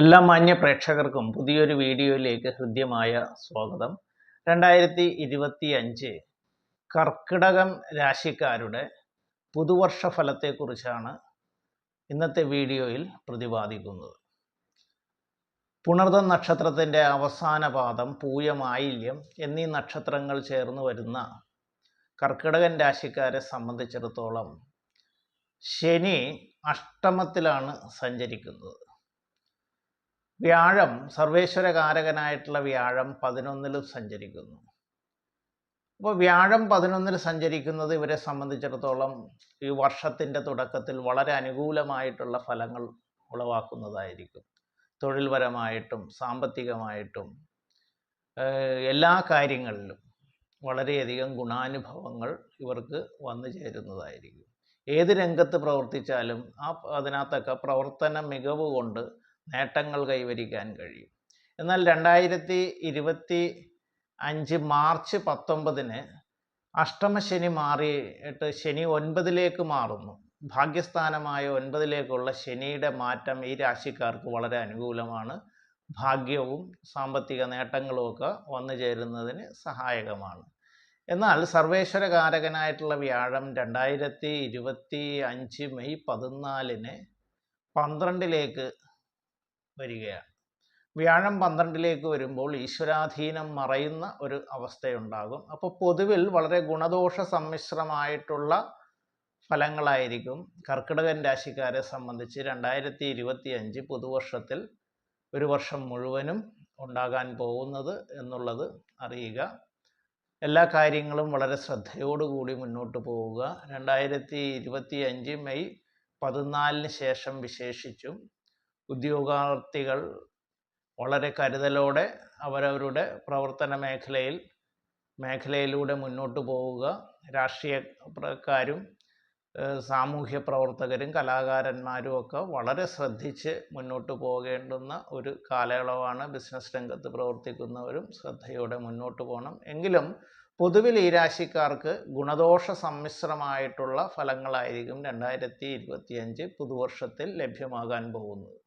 എല്ലാ മാന്യ പ്രേക്ഷകർക്കും പുതിയൊരു വീഡിയോയിലേക്ക് ഹൃദ്യമായ സ്വാഗതം. രണ്ടായിരത്തി ഇരുപത്തി അഞ്ച് കർക്കിടകം രാശിക്കാരുടെ പുതുവർഷ ഫലത്തെക്കുറിച്ചാണ് ഇന്നത്തെ വീഡിയോയിൽ പ്രതിപാദിക്കുന്നത്. പുണർദ നക്ഷത്രത്തിന്റെ അവസാന പാദം പൂയമായില്യം എന്നീ നക്ഷത്രങ്ങൾ ചേർന്ന് വരുന്ന കർക്കിടകൻ രാശിക്കാരെ സംബന്ധിച്ചിടത്തോളം ശനി അഷ്ടമത്തിലാണ് സഞ്ചരിക്കുന്നത്. വ്യാഴം സർവേശ്വരകാരകനായിട്ടുള്ള വ്യാഴം പതിനൊന്നിൽ സഞ്ചരിക്കുന്നു. അപ്പോൾ വ്യാഴം പതിനൊന്നിൽ സഞ്ചരിക്കുന്നത് ഇവരെ സംബന്ധിച്ചിടത്തോളം ഈ വർഷത്തിന്റെ തുടക്കത്തിൽ വളരെ അനുകൂലമായിട്ടുള്ള ഫലങ്ങൾ ഉളവാക്കുന്നതായിരിക്കും. തൊഴിൽപരമായിട്ടും സാമ്പത്തികമായിട്ടും എല്ലാ കാര്യങ്ങളിലും വളരെയധികം ഗുണാനുഭവങ്ങൾ ഇവർക്ക് വന്നു ചേരുന്നതായിരിക്കും. ഏത് രംഗത്ത് പ്രവർത്തിച്ചാലും ആ അതിനകത്തൊക്കെ പ്രവർത്തന മികവ് കൊണ്ട് നേട്ടങ്ങൾ കൈവരിക്കാൻ കഴിയും. എന്നാൽ രണ്ടായിരത്തി ഇരുപത്തി അഞ്ച് മാർച്ച് പത്തൊമ്പതിന് അഷ്ടമശനി മാറിയിട്ട് ശനി ഒൻപതിലേക്ക് മാറുന്നു. ഭാഗ്യസ്ഥാനമായ ഒൻപതിലേക്കുള്ള ശനിയുടെ മാറ്റം ഈ രാശിക്കാർക്ക് വളരെ അനുകൂലമാണ്. ഭാഗ്യവും സാമ്പത്തിക നേട്ടങ്ങളുമൊക്കെ വന്നു ചേരുന്നതിന് സഹായകമാണ്. എന്നാൽ സർവേശ്വരകാരകനായിട്ടുള്ള വ്യാഴം രണ്ടായിരത്തി ഇരുപത്തി അഞ്ച് മെയ് പതിനാലിന് പന്ത്രണ്ടിലേക്ക് വരികയാണ്. വ്യാഴം പന്ത്രണ്ടിലേക്ക് വരുമ്പോൾ ഈശ്വരാധീനം മറയുന്ന ഒരു അവസ്ഥയുണ്ടാകും. അപ്പോൾ പൊതുവിൽ വളരെ ഗുണദോഷ സമ്മിശ്രമായിട്ടുള്ള ഫലങ്ങളായിരിക്കും കർക്കിടകൻ രാശിക്കാരെ സംബന്ധിച്ച് രണ്ടായിരത്തി ഇരുപത്തി അഞ്ച് പുതുവർഷത്തിൽ ഒരു വർഷം മുഴുവനും ഉണ്ടാകാൻ പോകുന്നത് എന്നുള്ളത് അറിയുക. എല്ലാ കാര്യങ്ങളും വളരെ ശ്രദ്ധയോടുകൂടി മുന്നോട്ട് പോവുക. രണ്ടായിരത്തി ഇരുപത്തി അഞ്ച് മെയ് പതിനാലിന് ശേഷം വിശേഷിച്ചും ഉദ്യോഗാർത്ഥികൾ വളരെ കരുതലോടെ അവരവരുടെ പ്രവർത്തന മേഖലയിൽ മേഖലയിലൂടെ മുന്നോട്ട് പോവുക. രാഷ്ട്രീയക്കാരും സാമൂഹ്യ പ്രവർത്തകരും കലാകാരന്മാരും ഒക്കെ വളരെ ശ്രദ്ധിച്ച് മുന്നോട്ട് പോകേണ്ടുന്ന ഒരു കാലയളവാണ് ബിസിനസ് രംഗത്ത് പ്രവർത്തിക്കുന്നവരും ശ്രദ്ധയോടെ മുന്നോട്ട് പോകണം. എങ്കിലും പൊതുവിൽ ഈ രാശിക്കാർക്ക് ഗുണദോഷ സമ്മിശ്രമായിട്ടുള്ള ഫലങ്ങളായിരിക്കും രണ്ടായിരത്തി ഇരുപത്തിയഞ്ച് പുതുവർഷത്തിൽ ലഭ്യമാകാൻ പോകുന്നത്.